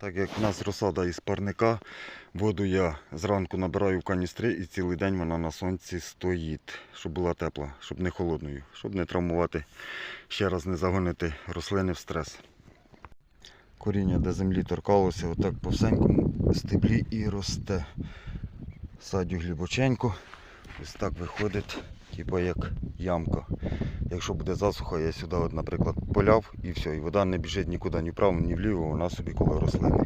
Так як в нас розсада із парника, воду я зранку набираю в каністри і цілий день вона на сонці стоїть, щоб була тепла, щоб не холодною, щоб не травмувати, ще раз не загонити рослини в стрес. Коріння до землі торкалося, отак по всенькому стеблі і росте. Садю глибоченько, ось так виходить, типу як ямка. Якщо буде засуха, я сюди, от, наприклад, поляв і все, і вода не біжить нікуди ні вправо, ні вліво, вона собі коло рослини.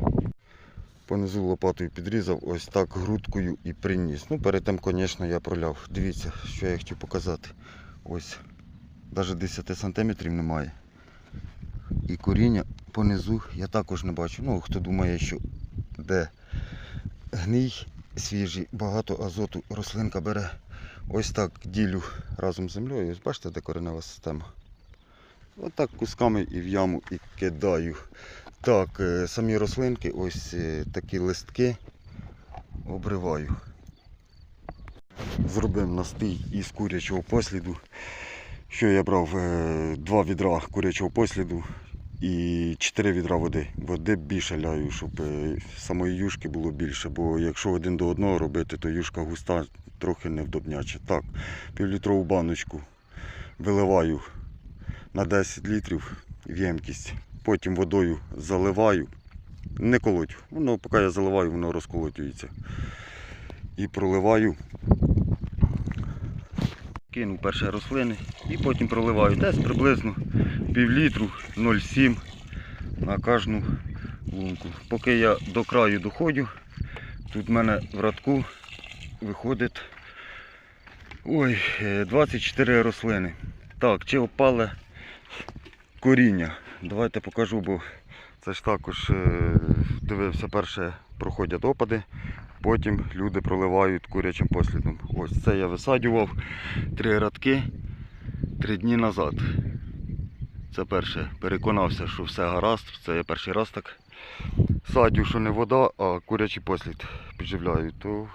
Понизу лопатою підрізав, ось так грудкою і приніс. Ну, перед тим, звісно, я проляв. Дивіться, що я хотів показати. Ось, навіть 10 см немає. І коріння понизу я також не бачу. Ну, хто думає, що де гній свіжий, багато азоту рослинка бере. Ось так ділю разом з землею. Ось бачите, де коренева система. Ось так кусками і в яму і кидаю. Так, е, самі рослинки, ось е, такі листки обриваю. Зробив настій із курячого посліду. Що я брав? Е, Два відра курячого посліду і 4 відра води. Води більше ляю, щоб е, самої юшки було більше, бо якщо один до одного робити, то юшка густа трохи невдобняче. Так, півлітрову баночку виливаю на 10 літрів в ємкість. Потім водою заливаю. Не колотю. Воно, поки я заливаю, воно розколотюється. І проливаю. Кину перші рослини і потім проливаю десь приблизно пів літру 0,7 на кожну лунку. Поки я до краю доходжу, тут в мене в радку виходить ой, е, 24 рослини. Так, чи опале коріння. Давайте покажу, бо це ж також е, дивився, перше проходять опади, потім люди проливають курячим послідом. Ось це я висаджував три радки три дні назад. Це перше. Переконався, що все гаразд. Це я перший раз так садю, що не вода, а курячий послід підживляю. То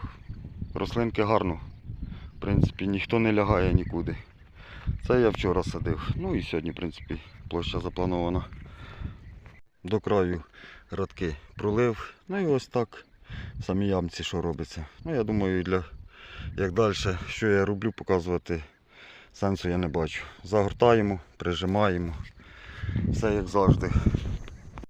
рослинки гарно. В принципі, ніхто не лягає нікуди. Це я вчора садив. Ну і сьогодні, в принципі, площа запланована. До краю радки пролив. Ну і ось так в самій ямці, що робиться. Ну, я думаю, для як далі, що я роблю, показувати сенсу я не бачу. Загортаємо, прижимаємо. Все як завжди.